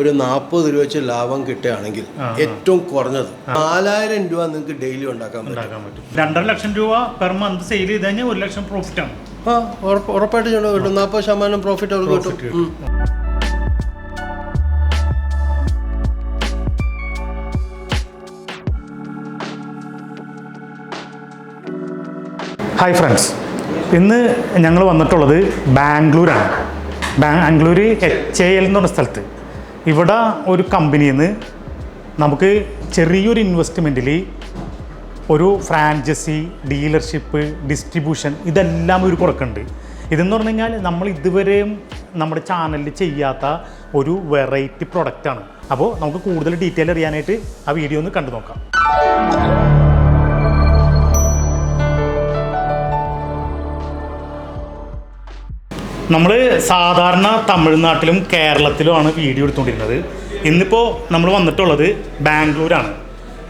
ഒരു നാൽപ്പത് രൂപ വെച്ച് ലാഭം കിട്ടുകയാണെങ്കിൽ ഏറ്റവും കുറഞ്ഞത് നാലായിരം രൂപ നിങ്ങൾക്ക് ഡെയിലി ഉണ്ടാക്കാൻ പറ്റും. രണ്ടര ലക്ഷം രൂപ പെർ മന്ത് സെയിൽ ചെയ്ത് കഴിഞ്ഞാൽ ഒരു ലക്ഷം പ്രോഫിറ്റ് ആണ്. ആ ഉറപ്പായിട്ട് ചെയ്യണം. കിട്ടും നാൽപ്പത് ശതമാനം പ്രോഫിറ്റ് അവർക്ക് കിട്ടും. ഹായ് ഫ്രണ്ട്സ് ഇന്ന് ഞങ്ങൾ വന്നിട്ടുള്ളത് ബാംഗ്ലൂരാണ്. ബാംഗ്ലൂർ എച്ച് എ എൽ എന്ന് പറഞ്ഞ സ്ഥലത്ത്. ഇവിടെ ഒരു കമ്പനിയിൽ നിന്ന് നമുക്ക് ചെറിയൊരു ഇൻവെസ്റ്റ്മെന്റിൽ ഒരു ഫ്രാഞ്ചൈസി ഡീലർഷിപ്പ് ഡിസ്ട്രിബ്യൂഷൻ ഇതെല്ലാം ഒരു കുറക്കുണ്ട് ഇതെന്ന് പറഞ്ഞു കഴിഞ്ഞാൽ നമ്മൾ ഇതുവരെയും നമ്മുടെ ചാനലിൽ ചെയ്യാത്ത ഒരു വെറൈറ്റി പ്രൊഡക്റ്റാണ് അപ്പോൾ നമുക്ക് കൂടുതൽ ഡീറ്റെയിൽ അറിയാനായിട്ട് ആ വീഡിയോ ഒന്ന് കണ്ടു നോക്കാം. നമ്മൾ സാധാരണ തമിഴ്നാട്ടിലും കേരളത്തിലുമാണ് വീഡിയോ എടുത്തുകൊണ്ടിരുന്നത്. ഇന്നിപ്പോൾ നമ്മൾ വന്നിട്ടുള്ളത് ബാംഗ്ലൂരാണ്.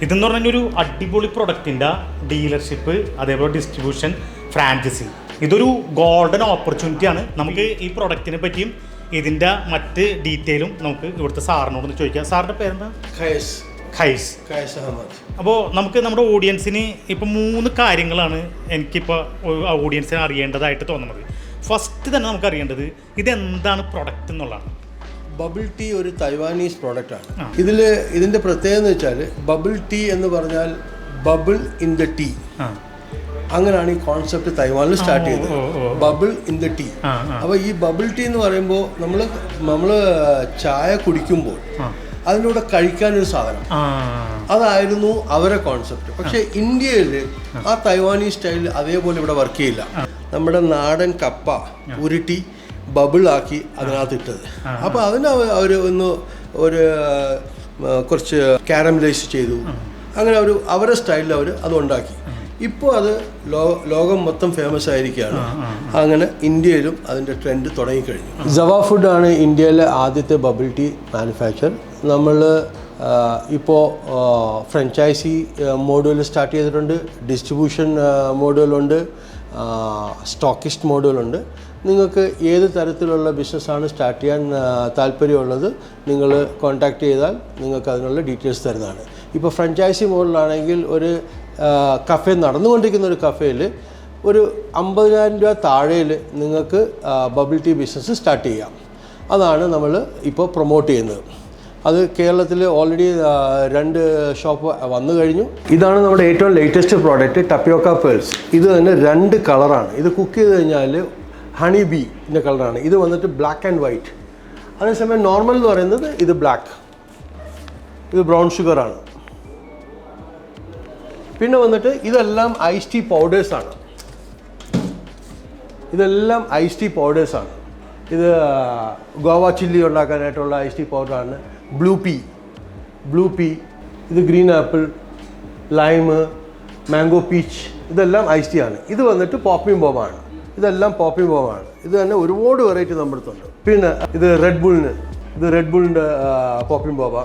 ഇതെന്ന് പറഞ്ഞാൽ ഒരു അടിപൊളി പ്രൊഡക്റ്റിന്റെ ഡീലർഷിപ്പ് അതേപോലെ ഡിസ്ട്രിബ്യൂഷൻ ഫ്രാഞ്ചൈസി ഇതൊരു ഗോൾഡൻ ഓപ്പർച്യൂണിറ്റിയാണ് നമുക്ക് ഈ പ്രൊഡക്റ്റിനെ പറ്റിയും ഇതിന്റെ മറ്റ് ഡീറ്റെയിലും നമുക്ക് ഇവിടുത്തെ സാറിനോടൊന്ന് ചോദിക്കാം. സാറിന്റെ പേരെന്താ? ഖൈസ്. ഖൈസ്. ഖൈസ് അഹമ്മദ്. അപ്പോൾ നമുക്ക് നമ്മുടെ ഓഡിയൻസിന് ഇപ്പോൾ മൂന്ന് കാര്യങ്ങളാണ് എനിക്കിപ്പോൾ ഓഡിയൻസിന് അറിയേണ്ടതായിട്ട് തോന്നുന്നത്. ഫസ്റ്റ് തന്നെ നമുക്ക് അറിയേണ്ടത് ഇതെന്താണ് പ്രൊഡക്റ്റ് എന്നുള്ളതാണ്. ബബിൾ ടീ ഒരു തൈവാനീസ് പ്രോഡക്റ്റ് ആണ്. ഇതിൽ ഇതിന്റെ പ്രത്യേകത എന്ന് വെച്ചാൽ ബബിൾ ടീ എന്ന് പറഞ്ഞാൽ ബബിൾ ഇൻ ദ ടീ അങ്ങനെയാണ് ഈ കോൺസെപ്റ്റ് തൈവാനിൽ സ്റ്റാർട്ട് ചെയ്തത്. ബബിൾ ഇൻ ദ ടീ അപ്പോൾ ഈ ബബിൾ ടീ എന്ന് പറയുമ്പോൾ നമ്മൾ നമ്മൾ ചായ കുടിക്കുമ്പോൾ അതിലൂടെ കഴിക്കാൻ ഒരു കഴിക്കാനൊരു സാധനം. അതായിരുന്നു അവരെ കോൺസെപ്റ്റ് പക്ഷേ ഇന്ത്യയിൽ ആ. തൈവാനീ സ്റ്റൈൽ അതേപോലെ ഇവിടെ വർക്ക് ചെയ്യില്ല. നമ്മുടെ നാടൻ കപ്പ ഉരുട്ടി ബബിളാക്കി അതിനകത്ത് ഇട്ടത് അപ്പോൾ അതിന് അവർ ഒന്ന് ഒരു കുറച്ച് കാരമലൈസ് ചെയ്തു. അങ്ങനെ ഒരു അവരുടെ സ്റ്റൈലിൽ അവർ അത് ഉണ്ടാക്കി. ഇപ്പോൾ അത് ലോ ലോകം മൊത്തം ഫേമസ് ആയിരിക്കുകയാണ്. അങ്ങനെ ഇന്ത്യയിലും അതിന്റെ ട്രെൻഡ് തുടങ്ങിക്കഴിഞ്ഞു. ജവ ഫുഡാണ് ഇന്ത്യയിലെ ആദ്യത്തെ ബബിൾ ടീ മാനുഫാക്ചർ നമ്മൾ ഇപ്പോൾ ഫ്രഞ്ചൈസി മോഡുകൾ സ്റ്റാർട്ട് ചെയ്തിട്ടുണ്ട്. ഡിസ്ട്രിബ്യൂഷൻ മോഡുകളുണ്ട് സ്റ്റോക്കിസ്റ്റ് മോഡുകളുണ്ട് നിങ്ങൾക്ക് ഏത് തരത്തിലുള്ള ബിസിനസ്സാണ് സ്റ്റാർട്ട് ചെയ്യാൻ താല്പര്യമുള്ളത് നിങ്ങൾ കോൺടാക്ട് ചെയ്താൽ നിങ്ങൾക്ക് അതിനുള്ള ഡീറ്റെയിൽസ് തരുന്നതാണ്. ഇപ്പോൾ ഫ്രഞ്ചൈസി മോഡലാണെങ്കിൽ ഒരു കഫേ നടന്നുകൊണ്ടിരിക്കുന്ന ഒരു കഫേയിൽ ഒരു അമ്പതിനായിരം രൂപ താഴെയിൽ നിങ്ങൾക്ക് ബബിൾ ടീ ബിസിനസ് സ്റ്റാർട്ട് ചെയ്യാം. അതാണ് നമ്മൾ ഇപ്പോൾ പ്രൊമോട്ട് ചെയ്യുന്നത്. അത് കേരളത്തിൽ ഓൾറെഡി രണ്ട് ഷോപ്പ് വന്നു കഴിഞ്ഞു. ഇതാണ് നമ്മുടെ ഏറ്റവും ലേറ്റസ്റ്റ് പ്രോഡക്റ്റ് ടപ്പിയോക്ക പേൾസ് ഇത് തന്നെ രണ്ട് കളറാണ് ഇത് കുക്ക് ചെയ്ത് കഴിഞ്ഞാൽ ഹണി ബീന്റെ കളറാണ് ഇത് വന്നിട്ട് ബ്ലാക്ക് ആൻഡ് വൈറ്റ് അതേസമയം നോർമൽ എന്ന് പറയുന്നത് ഇത് ബ്ലാക്ക് ഇത് ബ്രൗൺ ഷുഗറാണ് പിന്നെ വന്നിട്ട് ഇതെല്ലാം ഐസ് ടീ പൗഡേഴ്സാണ് ഇതെല്ലാം ഐസ് ടീ പൗഡേഴ്സാണ് ഇത് ഗോവ ചില്ലി ഉണ്ടാക്കാനായിട്ടുള്ള ഐസ് ടീ പൗഡറാണ് ബ്ലൂ പീ ബ്ലൂ പീ ഇത് green apple lime mango peach ഇതെല്ലാം ഐസ് ടീ ആണ്. ഇത് വന്നിട്ട് പോപ്പിംഗ് ബോമാണ് ഇതെല്ലാം പോപ്പിംഗ് ബോമാണ് ഇത് തന്നെ ഒരുപാട് വെറൈറ്റി നമ്മുടെ അടുത്തുണ്ട്. പിന്നെ ഇത് റെഡ് ബുളിന് ഇത് റെഡ് ബുളിന്റെ പോപ്പിംഗ് ബോബ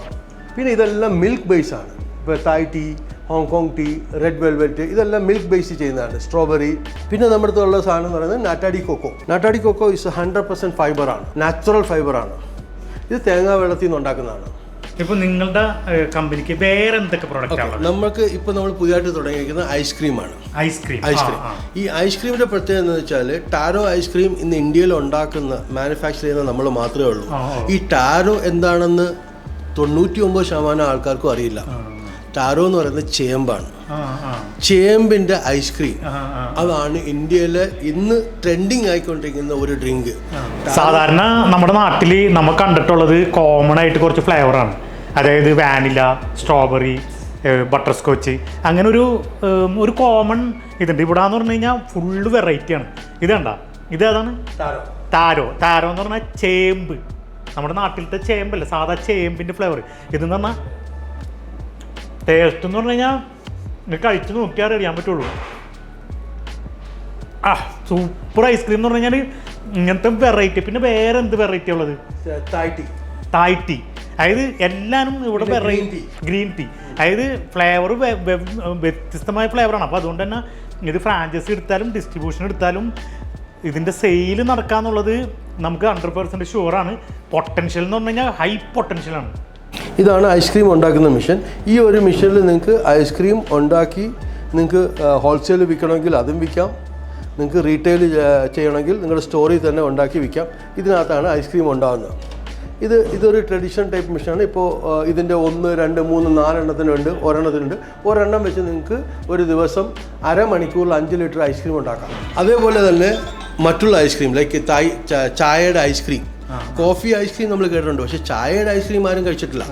പിന്നെ ഇതെല്ലാം മിൽക്ക് ബേസ് ആണ്. ഇപ്പോൾ Thai tea Hong Kong tea red velvet ഇതെല്ലാം മിൽക്ക് ബേസ് ചെയ്യുന്നതാണ്. സ്ട്രോബെറി പിന്നെ നമ്മുടെ അടുത്തുള്ള സാധനം എന്ന് പറയുന്നത് നാട്ടാടി കൊക്കോ നാട്ടാടി കൊക്കോ ഇസ് ഹൺഡ്രഡ് പെർസെന്റ് ഫൈബറാണ് നാച്ചുറൽ ഫൈബറാണ് ഇത് തേങ്ങാ വെള്ളത്തിൽ നിന്ന് ഉണ്ടാക്കുന്നതാണ്. ഇപ്പൊ നിങ്ങളുടെ കമ്പനിക്ക് വേറെ എന്തൊക്കെ പ്രോഡക്റ്റ് ആണ് നമുക്ക് ഇപ്പൊ നമ്മൾ പുതിയതായിട്ട് തുടങ്ങിയിരിക്കുന്നത് ഐസ്ക്രീമാണ് ഐസ്ക്രീം ഐസ്ക്രീം ഈ ഐസ്ക്രീമിന്റെ പ്രത്യേകത എന്ന് വെച്ചാൽ ടാരോ ഐസ്ക്രീം ഇന്ന് ഇന്ത്യയിൽ ഉണ്ടാക്കുന്ന മാനുഫാക്ചർ ചെയ്യുന്ന നമ്മൾ മാത്രമേ ഉള്ളൂ. ഈ ടാരോ എന്താണെന്ന് തൊണ്ണൂറ്റി ഒമ്പത് ശതമാനം ആൾക്കാർക്കും അറിയില്ല. ടാരോ എന്ന് പറയുന്നത് ചേമ്പാണ്. ചേമ്പിന്റെ ഐസ്ക്രീം അതാണ് ഇന്ത്യയിലെ ഇന്ന് ട്രെൻഡിങ് ആയിക്കൊണ്ടിരിക്കുന്ന ഒരു ഡ്രിങ്ക് സാധാരണ നമ്മുടെ നാട്ടിൽ നമ്മൾ കണ്ടിട്ടുള്ളത് കോമൺ ആയിട്ട് കുറച്ച് ഫ്ലേവറാണ് അതായത് വാനില സ്ട്രോബെറി ബട്ടർ സ്കോച്ച് അങ്ങനെ ഒരു ഒരു കോമൺ ഇതുണ്ട്. ഇവിടെ എന്ന് പറഞ്ഞു കഴിഞ്ഞാൽ ഫുള്ള് വെറൈറ്റിയാണ് ഇത് കണ്ട? ഇത് ഏതാണ്? താരോ. താരോ. എന്ന് പറഞ്ഞാൽ ചേമ്പ്. നമ്മുടെ നാട്ടിലത്തെ ചേമ്പല്ലേ? സാധാ ചേമ്പിന്റെ ഫ്ലേവർ ഇതെന്ന് പറഞ്ഞാൽ ടേസ്റ്റ് എന്ന് പറഞ്ഞു കഴിഞ്ഞാൽ നിങ്ങൾക്ക് കഴിച്ച് നോക്കിയാൽ അറിയാൻ പറ്റുള്ളൂ. ആ സൂപ്പർ ഐസ്ക്രീം എന്ന് പറഞ്ഞു കഴിഞ്ഞാൽ ഇങ്ങനത്തെ വെറൈറ്റി പിന്നെ വേറെ എന്ത് വെറൈറ്റി ഉള്ളത്? തായ്റ്റി തായ് ടീ അതായത് എല്ലാവരും ഇവിടെ വെറൈറ്റി ഗ്രീൻ ടീ അതായത് ഫ്ലേവർ വ്യത്യസ്തമായ ഫ്ലേവറാണ് അപ്പോൾ അതുകൊണ്ട് തന്നെ ഇത് ഫ്രാഞ്ചൈസി എടുത്താലും ഡിസ്ട്രിബ്യൂഷൻ എടുത്താലും ഇതിന്റെ സെയിൽ നടക്കാന്നുള്ളത് നമുക്ക് ഹൺഡ്രഡ് പെർസെന്റ് ഷുവറാണ് പൊട്ടൻഷ്യൽ എന്ന് പറഞ്ഞു കഴിഞ്ഞാൽ ഹൈ പൊട്ടൻഷ്യലാണ് ഇതാണ് ഐസ്ക്രീം ഉണ്ടാക്കുന്ന മിഷൻ ഈ ഒരു മിഷനിൽ നിങ്ങൾക്ക് ഐസ്ക്രീം ഉണ്ടാക്കി നിങ്ങൾക്ക് ഹോൾസെയിൽ വിൽക്കണമെങ്കിൽ അതും വിൽക്കാം നിങ്ങൾക്ക് റീറ്റെയിൽ ചെയ്യണമെങ്കിൽ നിങ്ങളുടെ സ്റ്റോറിൽ തന്നെ ഉണ്ടാക്കി വിൽക്കാം ഇതിനകത്താണ് ഐസ്ക്രീം ഉണ്ടാകുന്നത് ഇത് ഇതൊരു ട്രഡീഷണൽ ടൈപ്പ് മിഷനാണ് ഇപ്പോൾ ഇതിന്റെ ഒന്ന് രണ്ട് മൂന്ന് നാലെണ്ണത്തിനുണ്ട് ഒരെണ്ണത്തിനുണ്ട് ഒരെണ്ണം വെച്ച് നിങ്ങൾക്ക് ഒരു ദിവസം അരമണിക്കൂറിൽ അഞ്ച് ലിറ്റർ ഐസ്ക്രീം ഉണ്ടാക്കാം. അതേപോലെ തന്നെ മറ്റുള്ള ഐസ്ക്രീം ലൈക്ക് തായ് ചായയുടെ ഐസ്ക്രീം കോഫി ഐസ്ക്രീം നമ്മൾ കേട്ടിട്ടുണ്ട്. പക്ഷേ ചായയുടെ ഐസ്ക്രീം ആരും കഴിച്ചിട്ടില്ല.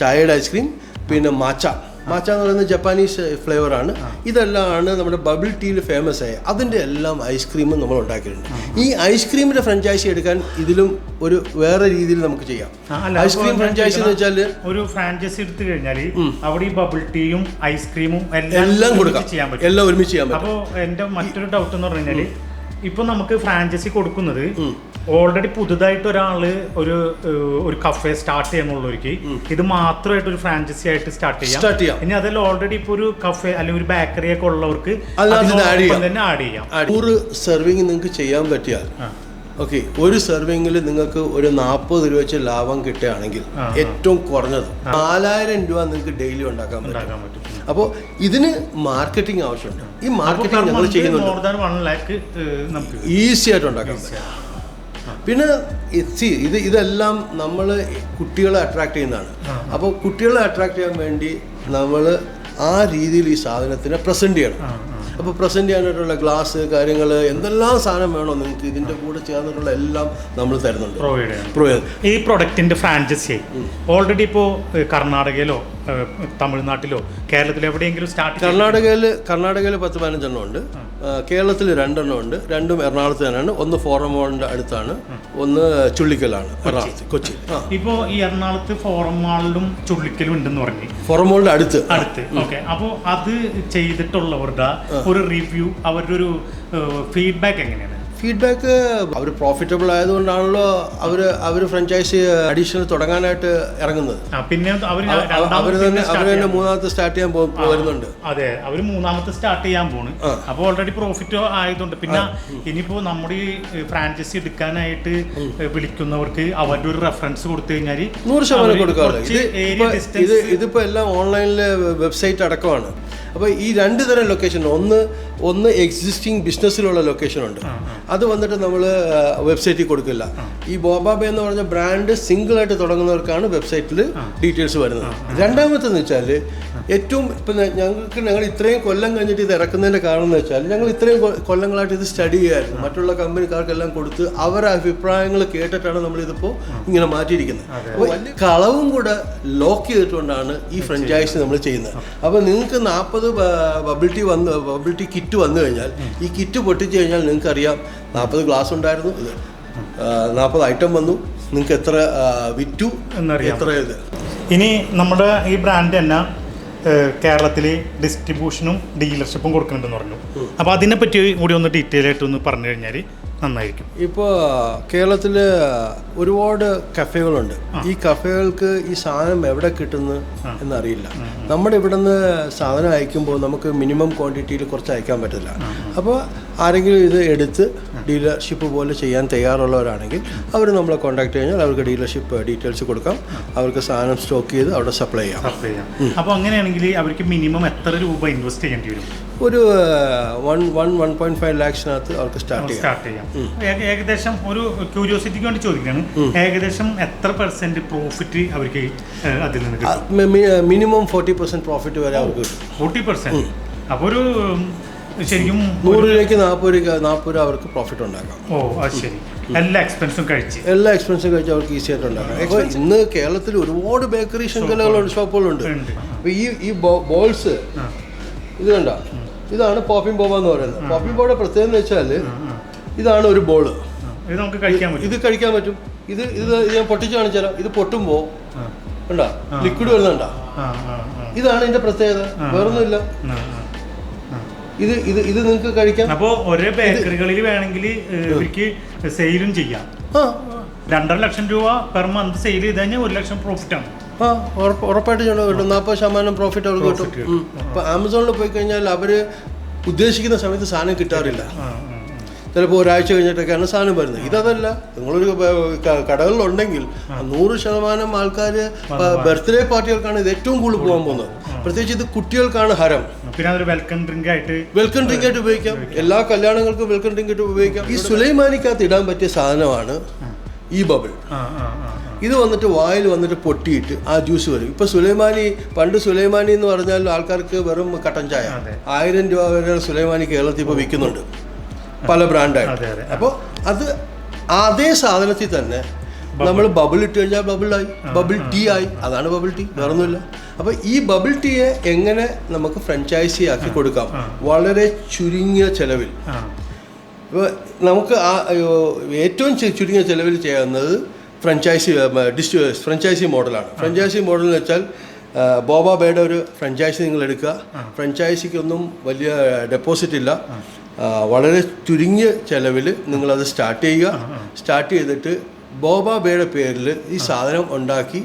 ചായയുടെ ഐസ്ക്രീം പിന്നെ മാച്ച മാച്ച എന്ന് പറയുന്നത് ജപ്പാനീസ് ഫ്ലേവറാണ് ഇതെല്ലാമാണ് നമ്മുടെ ബബിൾ ടീയിൽ ഫേമസ് ആയ അതിന്റെ എല്ലാം ഐസ്ക്രീമും നമ്മൾ ഉണ്ടാക്കിയിട്ടുണ്ട്. ഈ ഐസ്ക്രീമിന്റെ ഫ്രഞ്ചൈസി എടുക്കാൻ ഇതിലും ഒരു വേറെ രീതിയിൽ നമുക്ക് ചെയ്യാം. ഐസ്ക്രീം ഫ്രഞ്ചൈസി എന്ന് വെച്ചാൽ ഒരു ഫ്രാഞ്ചൈസി എടുത്തു കഴിഞ്ഞാൽ അവിടെ ഈ ബബിൾ ടീയും ഐസ്ക്രീമും എല്ലാം കൊടുക്കാം. ചെയ്യാൻ പറ്റും. എല്ലാം ഒരുമിച്ച് ചെയ്യാൻ പറ്റും. അപ്പോൾ എന്റെ മറ്റൊരു ഡൗട്ട് എന്ന് പറഞ്ഞു കഴിഞ്ഞാൽ ഇപ്പൊ നമുക്ക് ഫ്രാഞ്ചൈസി കൊടുക്കുന്നത് ഓൾറെഡി പുതുതായിട്ട് ഒരാൾ ഒരു ഒരു കഫേ സ്റ്റാർട്ട് ചെയ്യുന്നുള്ളവർക്ക് ഇത് മാത്രമായിട്ട് ഒരു ഫ്രാഞ്ചൈസി ആയിട്ട് സ്റ്റാർട്ട് ചെയ്യാം. ഇനി അതിൽ ഓൾറെഡി ഇപ്പൊ ഒരു കഫേ അല്ലെങ്കിൽ ഒരു ബേക്കറി ഒക്കെ ഉള്ളവർക്ക്. തന്നെ ആഡ് ചെയ്യാം. നൂറ് സെർവിങ് നിങ്ങൾക്ക് ചെയ്യാൻ പറ്റിയാൽ. ഓക്കെ ഒരു സെർവിങ്ങിൽ നിങ്ങൾക്ക് ഒരു നാൽപ്പത് രൂപ വെച്ച് ലാഭം കിട്ടുകയാണെങ്കിൽ. ഏറ്റവും കുറഞ്ഞത് നാലായിരം രൂപ നിങ്ങൾക്ക് ഡെയിലി ഉണ്ടാക്കാൻ പറ്റും. അപ്പോൾ ഇതിന് മാർക്കറ്റിംഗ് ആവശ്യമുണ്ട്. ഈ മാർക്കറ്റിംഗ് ഞങ്ങൾ ചെയ്യുന്നുണ്ട്. ഈസി ആയിട്ട് ഉണ്ടാക്കാൻ പറ്റും. പിന്നെ സി ഇത് ഇതെല്ലാം നമ്മൾ കുട്ടികളെ അട്രാക്ട് ചെയ്യുന്നതാണ്. അപ്പോൾ കുട്ടികളെ അട്രാക്ട് ചെയ്യാൻ വേണ്ടി നമ്മൾ ആ രീതിയിൽ ഈ സാധനത്തിനെ പ്രസന്റ് ചെയ്യണം. അപ്പോൾ പ്രസന്റ് ചെയ്യാനായിട്ടുള്ള ഗ്ലാസ് കാര്യങ്ങൾ എന്തെല്ലാം സാധനം വേണോ നിങ്ങൾക്ക് ഇതിന്റെ കൂടെ ചെയ്യാനായിട്ടുള്ള എല്ലാം നമ്മൾ തരുന്നുണ്ട്. പ്രൊവൈഡ് ഈ പ്രൊഡക്റ്റിന്റെ ഫ്രാഞ്ചൈസി ഓൾറെഡി ഇപ്പോൾ കർണാടകയിലോ തമിഴ്നാട്ടിലോ കേരളത്തിലോ എവിടെയെങ്കിലും സ്റ്റാർട്ട് കർണാടകയിൽ കർണാടകയിൽ പത്ത് പതിനഞ്ചെണ്ണം ഉണ്ട്. കേരളത്തിൽ രണ്ടെണ്ണം ഉണ്ട്. രണ്ടും എറണാകുളത്ത് തന്നെയാണ്. ഒന്ന് ഫോറം മാളിന്റെ അടുത്താണ്. ഒന്ന് ചുള്ളിക്കലാണ്. എറണാകുളത്ത് കൊച്ചി. ഇപ്പോ ഈ എറണാകുളത്ത് ഫോറം മാളിലും ചുള്ളിക്കലും ഉണ്ടെന്ന് പറഞ്ഞു. ഫോറം മാളിന്റെ അടുത്ത്. അടുത്ത് ഓക്കെ. അപ്പോൾ അത് ചെയ്തിട്ടുള്ളവരുടെ ഒരു റിവ്യൂ അവരുടെ ഒരു ഫീഡ്ബാക്ക് എങ്ങനെയാണ്? ഫീഡ്ബാക്ക് അവർ പ്രോഫിറ്റബിൾ ആയതുകൊണ്ടാണല്ലോ അവർ അവർ ഫ്രാഞ്ചൈസി അഡീഷണൽ തുടങ്ങാനായിട്ട് ഇറങ്ങുന്നത്. പിന്നെ അവർ തന്നെ അവർ തന്നെ മൂന്നാമത്തെ സ്റ്റാർട്ട് ചെയ്യാൻ വരുന്നുണ്ട്. അതെ അവർ മൂന്നാമത്തെ സ്റ്റാർട്ട് ചെയ്യാൻ പോണ്. അപ്പോൾ ഓൾറെഡി പ്രോഫിറ്റ് ആയതുകൊണ്ട് പിന്നെ ഇനിയിപ്പോ നമ്മുടെ ഈ ഫ്രാഞ്ചൈസി എടുക്കാനായിട്ട് വിളിക്കുന്നവർക്ക് അവരുടെ ഒരു റെഫറൻസ് കൊടുത്തു കഴിഞ്ഞാൽ നൂറ് ശതമാനം കൊടുക്കാറുണ്ട് ഇത് ഏരിയ ഇപ്പൊ ഇത് ഡിസ്റ്റൻസ് ഇതിപ്പോൾ എല്ലാം ഓൺലൈനിലെ വെബ്സൈറ്റ് അടക്കമാണ്. അപ്പോൾ ഈ രണ്ട് തരം ലൊക്കേഷൻ ഒന്ന് ഒന്ന് എക്സിസ്റ്റിംഗ് ബിസിനസ്സിലുള്ള ലൊക്കേഷൻ ഉണ്ട്. അത് വന്നിട്ട് നമ്മൾ വെബ്സൈറ്റിൽ കൊടുക്കില്ല. ഈ ബോബാബ എന്ന് പറഞ്ഞ ബ്രാൻഡ് സിംഗിൾ ആയിട്ട് തുടങ്ങുന്നവർക്കാണ് വെബ്സൈറ്റിൽ ഡീറ്റെയിൽസ് വരുന്നത്. രണ്ടാമത്തെന്ന് വെച്ചാൽ ഏറ്റവും ഇപ്പം ഞങ്ങൾക്ക് ഞങ്ങൾ ഇത്രയും കൊല്ലം കഴിഞ്ഞിട്ട് ഇത് ഇറക്കുന്നതിന്റെ കാരണം എന്ന് വെച്ചാൽ ഞങ്ങൾ ഇത്രയും കൊല്ലങ്ങളായിട്ട് ഇത് സ്റ്റഡി ചെയ്യായിരുന്നു. മറ്റുള്ള കമ്പനിക്കാർക്കെല്ലാം കൊടുത്ത് അവരുടെ അഭിപ്രായങ്ങൾ കേട്ടിട്ടാണ് നമ്മളിതിപ്പോൾ ഇങ്ങനെ മാറ്റിയിരിക്കുന്നത്. അപ്പോൾ വലിയ കളവും കൂടെ ലോക്ക് ചെയ്തിട്ടുകൊണ്ടാണ് ഈ ഫ്രഞ്ചൈസ് നമ്മൾ ചെയ്യുന്നത്. അപ്പോൾ നിങ്ങൾക്ക് നാൽപ്പത് ബബിൾ ടീ വന്ന് ബബിൾ ടീ കിറ്റ് വന്നു കഴിഞ്ഞാൽ ഈ കിറ്റ് പൊട്ടിച്ച് കഴിഞ്ഞാൽ നിങ്ങൾക്കറിയാം നാൽപ്പത് ഗ്ലാസ് ഉണ്ടായിരുന്നു ഇത്. നാൽപ്പത് ഐറ്റം വന്നു. നിങ്ങൾക്ക് എത്ര വിറ്റു? എന്നറിയാം. എത്ര ഇത്? ഇനി നമ്മുടെ ഈ ബ്രാൻഡ് തന്നെ കേരളത്തിൽ ഡിസ്ട്രിബ്യൂഷനും ഡീലർഷിപ്പും കൊടുക്കുന്നുണ്ടെന്ന് പറഞ്ഞു. അപ്പോൾ അതിനെപ്പറ്റി കൂടി ഒന്ന് ഡീറ്റെയിൽ ആയിട്ട് ഒന്ന് പറഞ്ഞു കഴിഞ്ഞാൽ നന്നായിരിക്കും. ഇപ്പോൾ കേരളത്തിൽ ഒരുപാട് കഫേകളുണ്ട്. ഈ കഫേകൾക്ക് ഈ സാധനം എവിടെ കിട്ടുന്നു എന്നറിയില്ല. നമ്മുടെ ഇവിടെ നിന്ന് സാധനം അയക്കുമ്പോൾ നമുക്ക് മിനിമം ക്വാണ്ടിറ്റിയിൽ കുറച്ച് അയക്കാൻ പറ്റില്ല. അപ്പോൾ ആരെങ്കിലും ഇത് എടുത്ത് ഡീലർഷിപ്പ് പോലെ ചെയ്യാൻ തയ്യാറുള്ളവരാണെങ്കിൽ അവർ നമ്മളെ കോൺടാക്ട് കഴിഞ്ഞാൽ അവർക്ക് ഡീലർഷിപ്പ് ഡീറ്റെയിൽസ് കൊടുക്കാം. അവർക്ക് സാധനം സ്റ്റോക്ക് ചെയ്ത് അവിടെ സപ്ലൈ ചെയ്യാം. സപ്ലൈ ചെയ്യാം. അപ്പോൾ അങ്ങനെയാണെങ്കിൽ അവർക്ക് മിനിമം എത്ര രൂപ ഇൻവെസ്റ്റ് ചെയ്യേണ്ടി വരും? ഒരു one one one point five ലാക്സിനകത്ത് അവർക്ക് സ്റ്റാർട്ട് ചെയ്യാം. ഏകദേശം ഒരു ക്യൂരിയോസിറ്റിക്ക് വേണ്ടി ചോദിക്കുകയാണ്. ഏകദേശം എത്ര പെർസെന്റ് പ്രോഫിറ്റ് അവർക്ക് അതിൽ നിന്ന് മിനിമം ഫോർട്ടി പെർസെന്റ് പ്രോഫിറ്റ് വരെ അവർക്ക് ഫോർട്ടി പെർസെന്റ് അപ്പോൾ ഒരു ശരിക്കും നൂറ് രൂപയ്ക്ക് നാൽപ്പത് രൂപ നാൽപ്പത് രൂപ അവർക്ക് പ്രോഫിറ്റ് ഉണ്ടാക്കാം. ഓ അത് ശരി. എല്ലാ എക്സ്പെൻസും കഴിച്ച്. എല്ലാ എക്സ്പെൻസും കഴിച്ച് അവർക്ക് ഈസി ആയിട്ട് ഉണ്ടാക്കാം. അപ്പോൾ ഇന്ന് കേരളത്തിൽ ഒരുപാട് ബേക്കറി ശൃംഖലകളുണ്ട് ഷോപ്പുകളുണ്ട് അപ്പോൾ ഈ ഈ ബോൾസ് ഇത് കണ്ട? ഇതാണ് പോപ്പിംഗ് ബോബ എന്ന് പറയുന്നത്. പോപ്പിംഗ് ബോയുടെ പ്രത്യേകത എന്ന് വെച്ചാൽ ഇതാണ് ഒരു ബോൾ. ഇത് നമുക്ക് കഴിക്കാൻ പറ്റും. ഇത് കഴിക്കാൻ പറ്റും. ഇത് ഇത് ഞാൻ പൊട്ടിച്ചു കാണിച്ചാലോ ഇത് പൊട്ടുമ്പോൾ കണ്ടാ? ലിക്വിഡ് വരുന്നുണ്ടാ? ഇതാണ് ഇതിന്റെ പ്രത്യേകത. വേറൊന്നുമില്ല. ഇത് ഇത് ഇത് നിങ്ങൾക്ക് കഴിക്കാം. അപ്പോൾ ഒരേ ബേക്കറികളിൽ വേണമെങ്കിൽ ഇവർക്ക് സെയിലും ചെയ്യാം. രണ്ടര ലക്ഷം രൂപ പെർ മന്ത് സെയിൽ ചെയ്ത് കഴിഞ്ഞാൽ ഒരു ലക്ഷം പ്രോഫിറ്റ് ആണ്. ആ ഉറപ്പായിട്ട് ഞങ്ങൾ കിട്ടും. നാൽപ്പത് ശതമാനം പ്രോഫിറ്റ് അവർക്ക് കിട്ടും. ഇപ്പൊ ആമസോണിൽ പോയി കഴിഞ്ഞാൽ അവർ ഉദ്ദേശിക്കുന്ന സമയത്ത് സാധനം കിട്ടാറില്ല. ചിലപ്പോൾ ഒരാഴ്ച കഴിഞ്ഞിട്ടൊക്കെയാണ് സാധനം വരുന്നത്. ഇതതല്ല. നിങ്ങളൊരു കടകളിലുണ്ടെങ്കിൽ നൂറ് ശതമാനം ആൾക്കാർ ബർത്ത്ഡേ പാർട്ടികൾക്കാണ് ഇത് ഏറ്റവും കൂടുതൽ പോകാൻ പോകുന്നത്. പ്രത്യേകിച്ച് ഇത് കുട്ടികൾക്കാണ് ഹരം. വെൽക്കം ഡ്രിങ്ക് ആയിട്ട് വെൽക്കം ഡ്രിങ്ക് ആയിട്ട് ഉപയോഗിക്കാം. എല്ലാ കല്യാണങ്ങൾക്കും വെൽക്കം ഡ്രിങ്ക് ആയിട്ട് ഉപയോഗിക്കാം. ഈ സുലൈമാനിക്കകത്ത് ഇടാൻ പറ്റിയ സാധനമാണ് ഈ ബബിൾ ഇത് വന്നിട്ട് വായിൽ വന്നിട്ട് പൊട്ടിയിട്ട് ആ ജ്യൂസ് വരും. ഇപ്പൊ സുലൈമാനി പണ്ട് സുലൈമാനി എന്ന് പറഞ്ഞാൽ ആൾക്കാർക്ക് വെറും കട്ടൻ ചായ. ആയിരം രൂപ വരെ സുലൈമാനി കേരളത്തിൽ ഇപ്പോൾ വിൽക്കുന്നുണ്ട്. പല ബ്രാൻഡായിട്ട് അതെ. അപ്പോൾ അത് അതേ സാധനത്തിൽ തന്നെ നമ്മൾ ബബിൾ ഇട്ട് കഴിഞ്ഞാൽ ബബിൾ ആയി. ബബിൾ ടീ ആയി. അതാണ് ബബിൾ ടീ വേറൊന്നുമില്ല. അപ്പോൾ ഈ ബബിൾ ടീയെ എങ്ങനെ നമുക്ക് ഫ്രഞ്ചൈസി ആക്കി കൊടുക്കാം? വളരെ ചുരുങ്ങിയ ചെലവിൽ. ഇപ്പോൾ നമുക്ക് ആ ഏറ്റവും ചുരുങ്ങിയ ചെലവിൽ ചെയ്യാവുന്നത് ഫ്രഞ്ചൈസി ഡിസ്ട്രി ഫ്രഞ്ചൈസി മോഡലാണ് ഫ്രഞ്ചൈസി മോഡൽ എന്ന് വെച്ചാൽ ബോബ ബേയുടെ ഒരു ഫ്രഞ്ചൈസി നിങ്ങൾ എടുക്കുക. ഫ്രഞ്ചൈസിക്കൊന്നും വലിയ ഡെപ്പോസിറ്റ് ഇല്ല. വളരെ ചുരുങ്ങിയ ചെലവിൽ നിങ്ങളത് സ്റ്റാർട്ട് ചെയ്യുക. സ്റ്റാർട്ട് ചെയ്തിട്ട് ബോബ ബേയുടെ പേരിൽ ഈ സാധനം ഉണ്ടാക്കി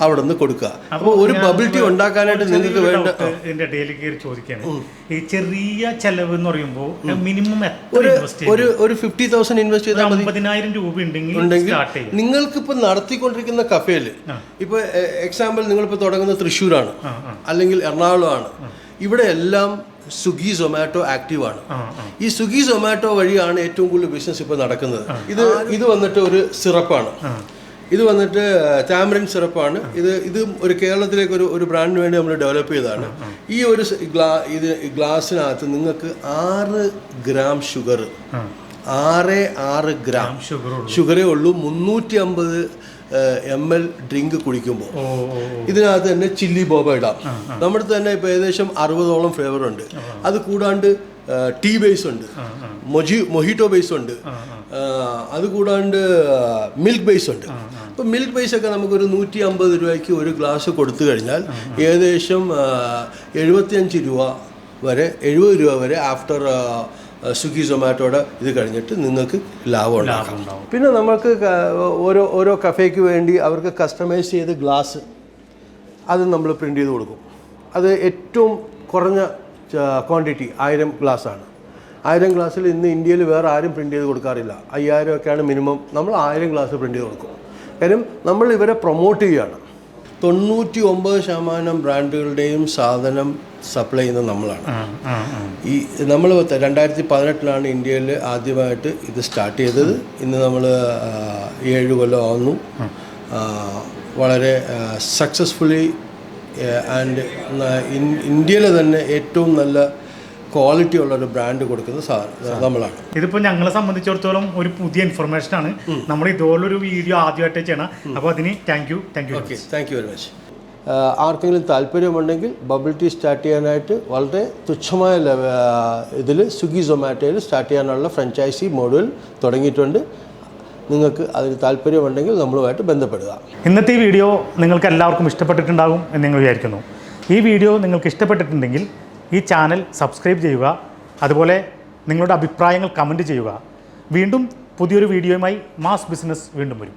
അവിടെ നിന്ന് കൊടുക്കുക. അപ്പോൾ ഒരു ബബിൾ ടീ ഉണ്ടാക്കാനായിട്ട് നിങ്ങൾക്ക് വേണ്ട ഇതിന്റെ ഡെയിലി കയറി ചോദിക്കാണ്. ഈ ചെറിയ ചെലവ് എന്ന് പറയുമ്പോൾ മിനിമം എത്ര ഒരു ഒരു ഒരു ഫിഫ്റ്റി തൗസൻഡ് ഇൻവെസ്റ്റ് ചെയ്താൽ മതി. അമ്പതിനായിരം രൂപ ഉണ്ടെങ്കിൽ ഉണ്ടെങ്കിൽ നിങ്ങൾക്ക് ഇപ്പൊ നടത്തിക്കൊണ്ടിരിക്കുന്ന കഫേയിൽ ആ. ഇപ്പൊ എക്സാമ്പിൾ നിങ്ങളിപ്പോ തുടങ്ങുന്ന തൃശ്ശൂരാണ്. അല്ലെങ്കിൽ എറണാകുളമാണ്. ഇവിടെ എല്ലാം സ്വിഗ്ഗി സൊമാറ്റോ ആക്റ്റീവ് ആണ്. ഈ സ്വിഗ്ഗി സൊമാറ്റോ വഴിയാണ് ഏറ്റവും കൂടുതൽ ബിസിനസ് ഇപ്പോൾ നടക്കുന്നത്. ഇത് ഇത് വന്നിട്ട് ഒരു സിറപ്പാണ്. ഇത് വന്നിട്ട് താമരൻ സിറപ്പാണ്. ഇത് ഇത് ഒരു കേരളത്തിലേക്ക് ഒരു ഒരു ബ്രാൻഡിന് വേണ്ടി നമ്മൾ ഡെവലപ്പ് ചെയ്തതാണ്. ഈ ഒരു ഗ്ലാ ഇത് ഗ്ലാസ്സിനകത്ത് നിങ്ങൾക്ക് ആറ് ഗ്രാം ഷുഗർ ആറ് ആറ് ഗ്രാം. ഷുഗർ ഷുഗറേ ഉള്ളൂ. മുന്നൂറ്റി അമ്പത് എം എൽ ഡ്രിങ്ക് കുടിക്കുമ്പോൾ. ഇതിനകത്ത് തന്നെ ചില്ലി ബോബ ഇടാം. നമ്മുടെ തന്നെ ഇപ്പോൾ ഏകദേശം അറുപതോളം ഫ്ലേവർ ഉണ്ട്. അത് കൂടാണ്ട് ടീ ബേസ് ഉണ്ട്. മൊജി മൊഹിറ്റോ ബേസ് ഉണ്ട്. അത് കൂടാണ്ട് മിൽക്ക് ബേസ് ഉണ്ട്. അപ്പോൾ മിൽക്ക് ബേസ് ഒക്കെ നമുക്കൊരു നൂറ്റി അമ്പത് രൂപയ്ക്ക് ഒരു ഗ്ലാസ് കൊടുത്തു കഴിഞ്ഞാൽ ഏകദേശം എഴുപത്തിയഞ്ച് രൂപ വരെ എഴുപത് രൂപ വരെ ആഫ്റ്റർ സ്വിഗ്ഗി സൊമാറ്റോയുടെ ഇത് കഴിഞ്ഞിട്ട് നിങ്ങൾക്ക് ലാഭം ഉണ്ടാക്കാം. പിന്നെ നമ്മൾക്ക് ഓരോ ഓരോ കഫേക്ക് വേണ്ടി അവർക്ക് കസ്റ്റമൈസ് ചെയ്ത് ഗ്ലാസ് അത് നമ്മൾ പ്രിന്റ് ചെയ്ത് കൊടുക്കും. അത് ഏറ്റവും കുറഞ്ഞ ക്വാണ്ടിറ്റി ആയിരം ഗ്ലാസ്സാണ് ആയിരം ഗ്ലാസ്സിൽ ഇന്ന് ഇന്ത്യയിൽ വേറെ ആരും പ്രിന്റ് ചെയ്ത് കൊടുക്കാറില്ല. അയ്യായിരം ഒക്കെയാണ് മിനിമം നമ്മൾ ആയിരം ഗ്ലാസ് പ്രിന്റ് ചെയ്ത് കൊടുക്കും. കാര്യം നമ്മൾ ഇവരെ പ്രൊമോട്ട് ചെയ്യുകയാണ് തൊണ്ണൂറ്റി ഒമ്പത് ശതമാനം ബ്രാൻഡുകളുടെയും സാധനം സപ്ലൈ ചെയ്യുന്നത് നമ്മളാണ്. ഈ നമ്മൾ രണ്ടായിരത്തി പതിനെട്ടിലാണ് ഇന്ത്യയിൽ ആദ്യമായിട്ട് ഇത് സ്റ്റാർട്ട് ചെയ്തത്. ഇന്ന് നമ്മൾ ഏഴ് കൊല്ലം ആവുന്നു. വളരെ സക്സസ്ഫുള്ളി ആൻഡ് ഇന്ത്യയിലെ തന്നെ ഏറ്റവും നല്ല ക്വാളിറ്റി ഉള്ള ഒരു ബ്രാൻഡ് കൊടുക്കുന്ന നമ്മളാണ്. ഇതിപ്പോ ഞങ്ങളെ സംബന്ധിച്ചിടത്തോളം ഒരു പുതിയ ഇൻഫർമേഷൻ ആണ്. നമ്മൾ ഇതുപോലൊരു വീഡിയോ ആദ്യമായിട്ട് ചെയ്യണം. അപ്പോൾ അതിന് thank you thank you okay thank you very much ആർക്കെങ്കിലും താല്പര്യമുണ്ടെങ്കിൽ ബബിൾ ടീ സ്റ്റാർട്ട് ചെയ്യാനായിട്ട് വളരെ തുച്ഛമായ ഇതിൽ സ്വിഗ്ഗി സൊമാറ്റോയിൽ സ്റ്റാർട്ട് ചെയ്യാനുള്ള ഫ്രഞ്ചൈസി മോഡൽ തുടങ്ങിയിട്ടുണ്ട്. നിങ്ങൾക്ക് അതിന് താല്പര്യമുണ്ടെങ്കിൽ നമ്മളുമായിട്ട് ബന്ധപ്പെടുക. ഇന്നത്തെ ഈ വീഡിയോ നിങ്ങൾക്ക് എല്ലാവർക്കും ഇഷ്ടപ്പെട്ടിട്ടുണ്ടാകും എന്ന് ഞങ്ങൾ വിചാരിക്കുന്നു. ഈ വീഡിയോ നിങ്ങൾക്ക് ഇഷ്ടപ്പെട്ടിട്ടുണ്ടെങ്കിൽ ഈ ചാനൽ സബ്സ്ക്രൈബ് ചെയ്യുക അതുപോലെ നിങ്ങളുടെ അഭിപ്രായങ്ങൾ കമന്റ് ചെയ്യുക. വീണ്ടും പുതിയൊരു വീഡിയോയുമായി മാസ് ബിസിനസ് വീണ്ടും വരും.